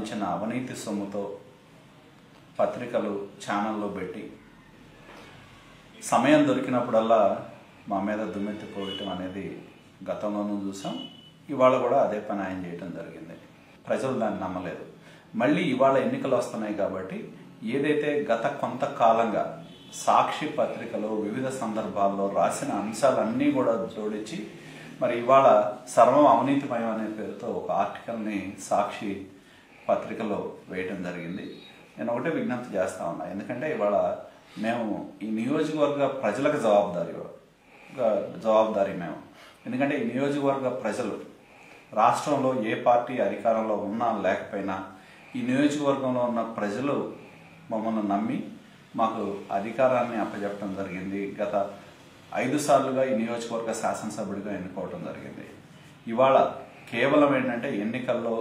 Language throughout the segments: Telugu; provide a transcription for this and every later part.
సంపాదించిన అవినీతి సొమ్ముతో పత్రికలు ఛానల్లో పెట్టి సమయం దొరికినప్పుడల్లా మా మీద దుమ్మెత్తిపోవటం అనేది గతంలోనూ చూసాం. ఇవాళ కూడా అదే పని ఆయన చేయటం జరిగింది. ప్రజలు దాన్ని నమ్మలేదు. మళ్ళీ ఇవాళ ఎన్నికలు వస్తున్నాయి కాబట్టి ఏదైతే గత కొంతకాలంగా సాక్షి పత్రికలో వివిధ సందర్భాల్లో రాసిన అంశాలన్నీ కూడా జోడించి మరి ఇవాళ సర్వం అవినీతిమయం అనే పేరుతో ఒక ఆర్టికల్ని సాక్షి పత్రికలో వేయటం జరిగింది. నేను ఒకటే విజ్ఞప్తి చేస్తా ఉన్నా. ఎందుకంటే ఇవాళ మేము ఈ నియోజకవర్గ ప్రజలకు జవాబుదారీ జవాబుదారీ మేము. ఎందుకంటే ఈ నియోజకవర్గ ప్రజలు రాష్ట్రంలో ఏ పార్టీ అధికారంలో ఉన్నా లేకపోయినా ఈ నియోజకవర్గంలో ఉన్న ప్రజలు మమ్మల్ని నమ్మి మాకు అధికారాన్ని అప్పచెప్పడం జరిగింది. గత ఐదు సార్లుగా ఈ నియోజకవర్గ శాసనసభ్యుడిగా ఎన్నుకోవడం జరిగింది. ఇవాళ కేవలం ఏంటంటే ఎన్నికల్లో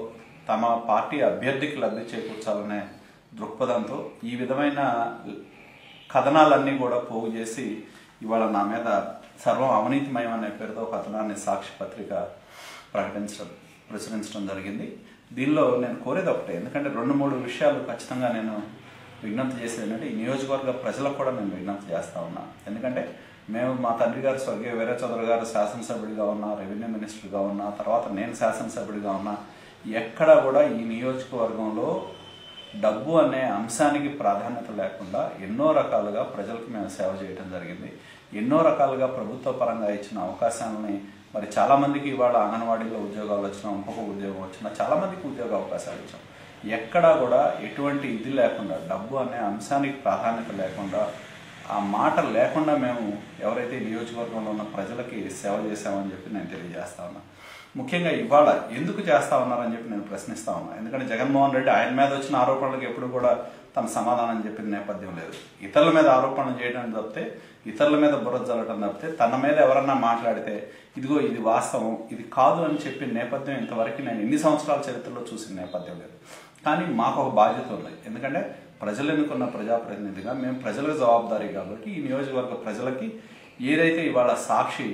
తమ పార్టీ అభ్యర్థికి లబ్ధి చేకూర్చాలనే దృక్పథంతో ఈ విధమైన కథనాలన్నీ కూడా పోగు చేసి ఇవాళ నా మీద సర్వం అవినీతిమయం అనే పేరుతో కథనాన్ని సాక్షి పత్రిక ప్రకటించడం ప్రచురించడం జరిగింది. దీనిలో నేను కోరేది ఒకటే ఎందుకంటే రెండు మూడు విషయాలు ఖచ్చితంగా నేను విజ్ఞప్తి చేసేది ఏంటంటే ఈ నియోజకవర్గ ప్రజలకు కూడా నేను విజ్ఞప్తి చేస్తా ఉన్నా. ఎందుకంటే మేము మా తండ్రి గారు స్వర్గీయ వీర గారు శాసనసభ్యుడిగా ఉన్నా రెవెన్యూ మినిస్టర్గా ఉన్నా తర్వాత నేను శాసనసభ్యుడిగా ఉన్నా ఎక్కడ కూడా ఈ నియోజకవర్గంలో డబ్బు అనే అంశానికి ప్రాధాన్యత లేకుండా ఎన్నో రకాలుగా ప్రజలకు మేము సేవ చేయడం జరిగింది. ఎన్నో రకాలుగా ప్రభుత్వ పరంగా ఇచ్చిన అవకాశాలని మరి చాలామందికి ఇవాళ అంగన్వాడీలో ఉద్యోగాలు వచ్చినా ఇంకొక ఉద్యోగం వచ్చినా చాలామందికి ఉద్యోగ అవకాశాలు ఇచ్చాం. ఎక్కడా కూడా ఎటువంటి ఇది లేకుండా డబ్బు అనే అంశానికి ప్రాధాన్యత లేకుండా ఆ మాట లేకుండా మేము ఎవరైతే నియోజకవర్గంలో ఉన్న ప్రజలకి సేవ చేశామని చెప్పి నేను తెలియజేస్తా ఉన్నాను ముఖ్యంగా ఇవాళ ఎందుకు చేస్తా ఉన్నారని చెప్పి నేను ప్రశ్నిస్తా ఉన్నా. ఎందుకంటే జగన్మోహన్ రెడ్డి ఆయన మీద వచ్చిన ఆరోపణలకు ఎప్పుడు కూడా తన సమాధానం చెప్పిన నేపథ్యం లేదు. ఇతరుల మీద ఆరోపణలు చేయడం తప్పితే ఇతరుల మీద బుర్ర జల్లడం తప్పితే తన మీద ఎవరన్నా మాట్లాడితే ఇదిగో ఇది వాస్తవం ఇది కాదు అని చెప్పిన నేపథ్యం ఇంతవరకు నేను ఎన్ని సంవత్సరాల చరిత్రలో చూసిన నేపథ్యం లేదు. కానీ మాకు ఒక బాధ్యత ఉంది ఎందుకంటే ప్రజలు ఎన్నుకున్న ప్రజాప్రతినిధిగా మేము ప్రజలకు జవాబుదారీ కాబట్టి ఈ నియోజకవర్గ ప్రజలకి ఏదైతే ఇవాళ సాక్షి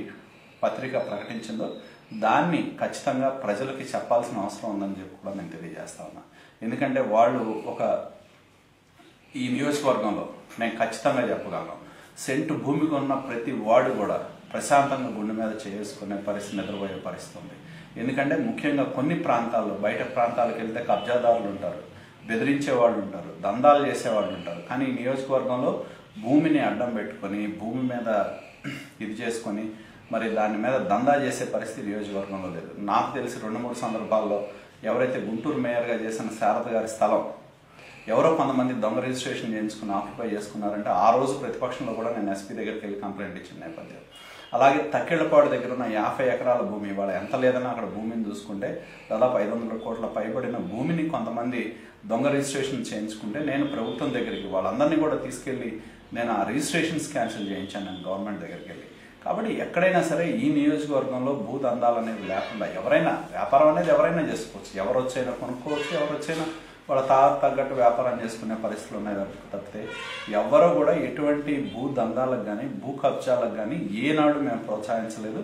పత్రిక ప్రకటించిందో దాన్ని ఖచ్చితంగా ప్రజలకి చెప్పాల్సిన అవసరం ఉందని చెప్పి కూడా నేను తెలియజేస్తా ఉన్నా. ఎందుకంటే వాళ్ళు ఒక ఈ నియోజకవర్గంలో నేను ఖచ్చితంగా చెప్పగలను. సెంటు భూమికి ఉన్న ప్రతి వార్డు కూడా ప్రశాంతంగా గుండె మీద చేసుకునే పరిస్థితి నిద్రపోయే పరిస్థితి ఉంది. ఎందుకంటే ముఖ్యంగా కొన్ని ప్రాంతాల్లో బయట ప్రాంతాలకు వెళ్తే కబ్జాదారులు ఉంటారు బెదిరించే వాళ్ళు ఉంటారు దందాలు చేసేవాళ్ళు ఉంటారు. కానీ ఈ నియోజకవర్గంలో భూమిని అడ్డం పెట్టుకొని భూమి మీద ఇది చేసుకొని మరి దాని మీద దందా చేసే పరిస్థితి నియోజకవర్గంలో లేదు. నాకు తెలిసి రెండు మూడు సందర్భాల్లో ఎవరైతే గుంటూరు మేయర్గా చేసిన శారద గారి స్థలం ఎవరో కొంతమంది దొంగ రిజిస్ట్రేషన్ చేయించుకుని ఆక్యుపై చేసుకున్నారంటే ఆ రోజు ప్రతిపక్షంలో కూడా నేను ఎస్పీ దగ్గరికి వెళ్ళి కంప్లైంట్ ఇచ్చిన నేపథ్యం. అలాగే తక్కెళ్ళపాడు దగ్గర ఉన్న యాభై ఎకరాల భూమి ఇవాళ ఎంత లేదన్నా అక్కడ భూమిని చూసుకుంటే దాదాపు ఐదు వందల కోట్ల పైబడిన భూమిని కొంతమంది దొంగ రిజిస్ట్రేషన్ చేయించుకుంటే నేను ప్రభుత్వం దగ్గరికి వాళ్ళందరినీ కూడా తీసుకెళ్ళి నేను ఆ రిజిస్ట్రేషన్స్ క్యాన్సిల్ చేయించాను నేను గవర్నమెంట్ దగ్గరికి వెళ్ళి. కాబట్టి ఎక్కడైనా సరే ఈ నియోజకవర్గంలో భూదందాలు అనేవి లేకుండా ఎవరైనా వ్యాపారం అనేది ఎవరైనా చేసుకోవచ్చు. ఎవరు వచ్చైనా కొనుక్కోవచ్చు ఎవరు వచ్చైనా వాళ్ళ తా తగ్గట్టు వ్యాపారం చేసుకునే పరిస్థితులు ఉన్నాయి తప్పితే ఎవరో కూడా ఎటువంటి భూ దందాలకు కానీ భూ కబ్జాలకు కానీ ఏనాడు మేము ప్రోత్సహించలేదు.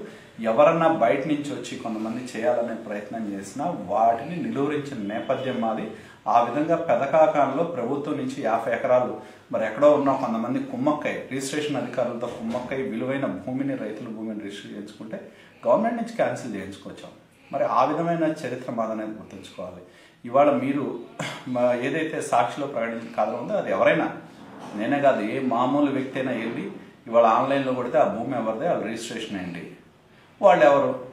ఎవరన్నా బయట నుంచి వచ్చి కొంతమంది చేయాలనే ప్రయత్నం చేసినా వాటిని నిలువరించిన నేపథ్యం మాది. ఆ విధంగా పెదకాకాంలో ప్రభుత్వం నుంచి యాభై ఎకరాలు మరి ఎక్కడో ఉన్న కొంతమంది కుమ్మక్కై రిజిస్ట్రేషన్ అధికారులతో కుమ్మక్కై విలువైన భూమిని రైతుల భూమిని రిజిస్టర్ చేయించుకుంటే గవర్నమెంట్ నుంచి క్యాన్సిల్ చేయించుకోవచ్చాం. మరి ఆ విధమైన చరిత్ర మాదనేది గుర్తుంచుకోవాలి. ఇవాళ మీరు ఏదైతే సాక్షిలో ప్రకటించిన కథ ఉందో అది ఎవరైనా నేనే కాదు ఏ మామూలు వ్యక్తి అయినా వెళ్ళి ఇవాళ ఆన్లైన్లో కొడితే ఆ భూమి ఎవరిదే? ఆ రిజిస్ట్రేషన్ అయ్యండి వాళ్ళు ఎవరు?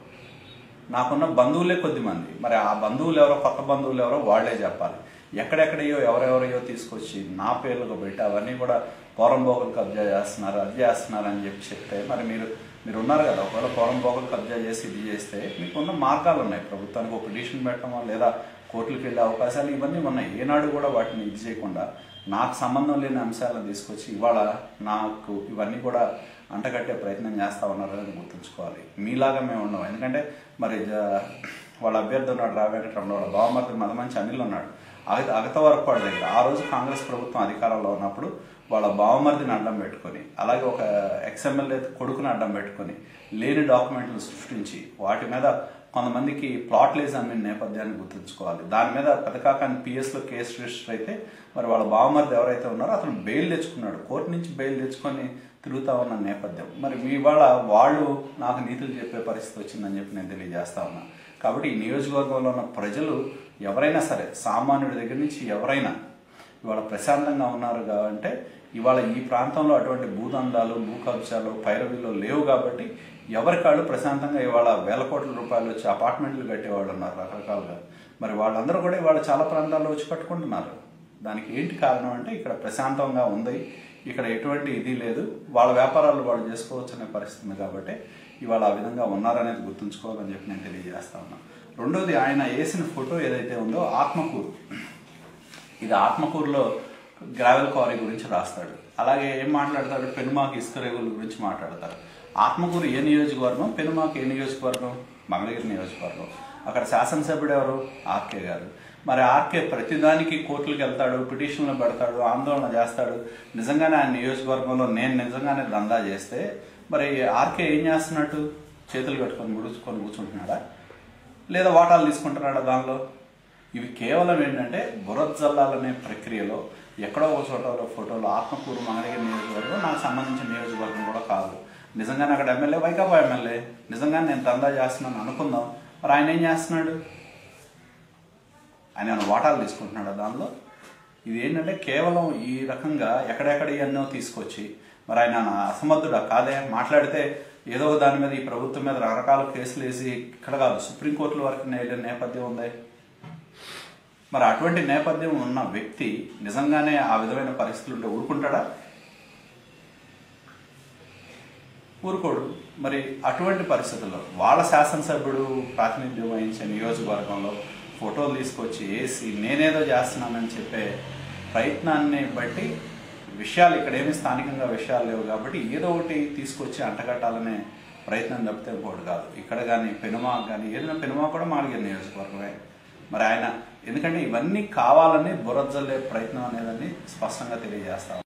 నాకున్న బంధువులే కొద్ది మంది మరి ఆ బంధువులు ఎవరో కొత్త బంధువులు ఎవరో వాళ్ళే చెప్పాలి. ఎక్కడెక్కడయో ఎవరెవరయో తీసుకొచ్చి నా పేర్లకు పెట్టి అవన్నీ కూడా పోరంబోగులు కబ్జా చేస్తున్నారు అది చేస్తున్నారు అని చెప్పి చెప్తే మరి మీరు మీరు ఉన్నారు కదా ఒకవేళ పోరంబోగులు కబ్జా చేసి ఇది చేస్తే మీకున్న మార్గాలు ఉన్నాయి. ప్రభుత్వానికి ఒక పిటిషన్ పెట్టడమో లేదా కోర్టులకు వెళ్ళే అవకాశాలు ఇవన్నీ ఉన్నాయి. ఏనాడు కూడా వాటిని ఇది చేయకుండా నాకు సంబంధం లేని అంశాలను తీసుకొచ్చి ఇవాళ నాకు ఇవన్నీ కూడా అంటగట్టే ప్రయత్నం చేస్తా అనేది గుర్తుంచుకోవాలి. మీలాగా మేము ఉన్నాం ఎందుకంటే మరి జ- వాళ్ళ అభ్యర్థి ఉన్నాడు రా వెంకటరమణ వాళ్ళ బావమర్ది మదమంచి అనిల్ ఉన్నాడు. అగ అగతవరపాడు దగ్గర. ఆ రోజు కాంగ్రెస్ ప్రభుత్వం అధికారంలో ఉన్నప్పుడు వాళ్ళ బావమరిదిని అడ్డం పెట్టుకొని అలాగే ఒక ఎక్స్ఎమ్ఎల్ఏ కొడుకుని అడ్డం పెట్టుకొని లేని డాక్యుమెంట్లు సృష్టించి వాటి మీద కొంతమందికి ప్లాట్లేజ్ అనే నేపథ్యాన్ని గుర్తుంచుకోవాలి. దాని మీద పెదకాకాని పిఎస్లో కేసు రిజిస్టర్ అయితే మరి వాళ్ళ బావమరిది ఎవరైతే ఉన్నారో అతను బెయిల్ తెచ్చుకున్నాడు. కోర్టు నుంచి బెయిల్ తెచ్చుకొని తిరుగుతా ఉన్న నేపథ్యం. మరి మీ వాళ్ళ వాళ్ళు నాకు నీతులు చెప్పే పరిస్థితి వచ్చిందని చెప్పి నేను తెలియజేస్తా ఉన్నా. కాబట్టి ఈ నియోజకవర్గంలో ఉన్న ప్రజలు ఎవరైనా సరే సామాన్యుడి దగ్గర నుంచి ఎవరైనా ఇవాళ ప్రశాంతంగా ఉన్నారు కాబట్టి ఇవాళ ఈ ప్రాంతంలో అటువంటి భూదందాలు భూ కబ్జాలు పైరవీలు లేవు కాబట్టి ఎవరికాళ్ళు ప్రశాంతంగా ఇవాళ వేల కోట్ల రూపాయలు వచ్చి అపార్ట్మెంట్లు కట్టేవాళ్ళు ఉన్నారు రకరకాలుగా. మరి వాళ్ళందరూ కూడా ఇవాళ చాలా ప్రాంతాల్లో వచ్చి కట్టుకుంటున్నారు దానికి ఏంటి కారణం అంటే ఇక్కడ ప్రశాంతంగా ఉంది. ఇక్కడ ఎటువంటి ఇది లేదు. వాళ్ళ వ్యాపారాలు వాళ్ళు చేసుకోవచ్చు అనే పరిస్థితి కాబట్టి ఇవాళ ఆ విధంగా ఉన్నారనేది గుర్తుంచుకోవాలని చెప్పి నేను తెలియజేస్తా ఉన్నాను రెండోది ఆయన వేసిన ఫోటో ఏదైతే ఉందో ఆత్మకూరు. ఇది ఆత్మకూరులో గ్రావెల్ క్వారీ గురించి రాస్తాడు. అలాగే ఏం మాట్లాడతాడు? పెనుమాకి ఇసుక రేగుల గురించి మాట్లాడతాడు ఆత్మకూరు ఏ నియోజకవర్గం పెనుమాకు ఏ నియోజకవర్గం మంగళగిరి నియోజకవర్గం? అక్కడ శాసనసభ్యుడు ఎవరు? ఆర్కే గారు. మరి ఆర్కే ప్రతిదానికి కోర్టులకు వెళ్తాడు పిటిషన్లు పెడతాడు ఆందోళన చేస్తాడు. నిజంగానే ఆ నియోజకవర్గంలో నేను నిజంగానే దందా చేస్తే మరి ఆర్కే ఏం చేస్తున్నట్టు? చేతులు కట్టుకొని ముడుచుకొని కూర్చుంటున్నాడా? లేదా వాటాలు తీసుకుంటున్నాడా దానిలో? ఇవి కేవలం ఏంటంటే బురజల్లాలనే ప్రక్రియలో ఎక్కడో ఒక చోటలో ఫోటోలు. ఆత్మకూరు మంగళగిరి నియోజకవర్గం నాకు సంబంధించిన నియోజకవర్గం కూడా కాదు. నిజంగానే అక్కడ ఎమ్మెల్యే వైకాపా ఎమ్మెల్యే నిజంగానే నేను దందా చేస్తున్నాను అనుకుందాం. మరి ఆయన ఏం చేస్తున్నాడు? ఆయన ఏమైనా వాటాలు తీసుకుంటున్నాడా దానిలో? ఇది ఏంటంటే కేవలం ఈ రకంగా ఎక్కడెక్కడ ఎన్నో తీసుకొచ్చి మరి ఆయన అసమర్థుడా కాదే? మాట్లాడితే ఏదో దాని మీద ఈ ప్రభుత్వం మీద రకరకాల కేసులు వేసి ఇక్కడ కాదు సుప్రీంకోర్టుల వరకు వెళ్ళిన నేపథ్యం ఉంది? మరి అటువంటి నేపథ్యం ఉన్న వ్యక్తి నిజంగానే ఆ విధమైన పరిస్థితులు ఉంటే ఊరుకుంటాడా? ఊరుకోడు. మరి అటువంటి పరిస్థితుల్లో వాళ్ళ శాసనసభ్యుడు ప్రాతినిధ్యం వహించే నియోజకవర్గంలో ఫోటోలు తీసుకొచ్చి వేసి నేనేదో చేస్తున్నానని చెప్పే ప్రయత్నాన్ని బట్టి విషయాలు ఇక్కడ ఏమి స్థానికంగా విషయాలు లేవు కాబట్టి ఏదో ఒకటి తీసుకొచ్చి అంటగట్టాలనే ప్రయత్నం తప్పితే ఇంకోటి కాదు. ఇక్కడ కానీ పెనుమా కానీ ఏదైనా పెనుమా కూడా మాడిగిన నియోజకవర్గమే. మరి ఆయన ఎందుకంటే ఇవన్నీ కావాలని బురజల్లే ప్రయత్నం అనేదాన్ని స్పష్టంగా తెలియజేస్తాం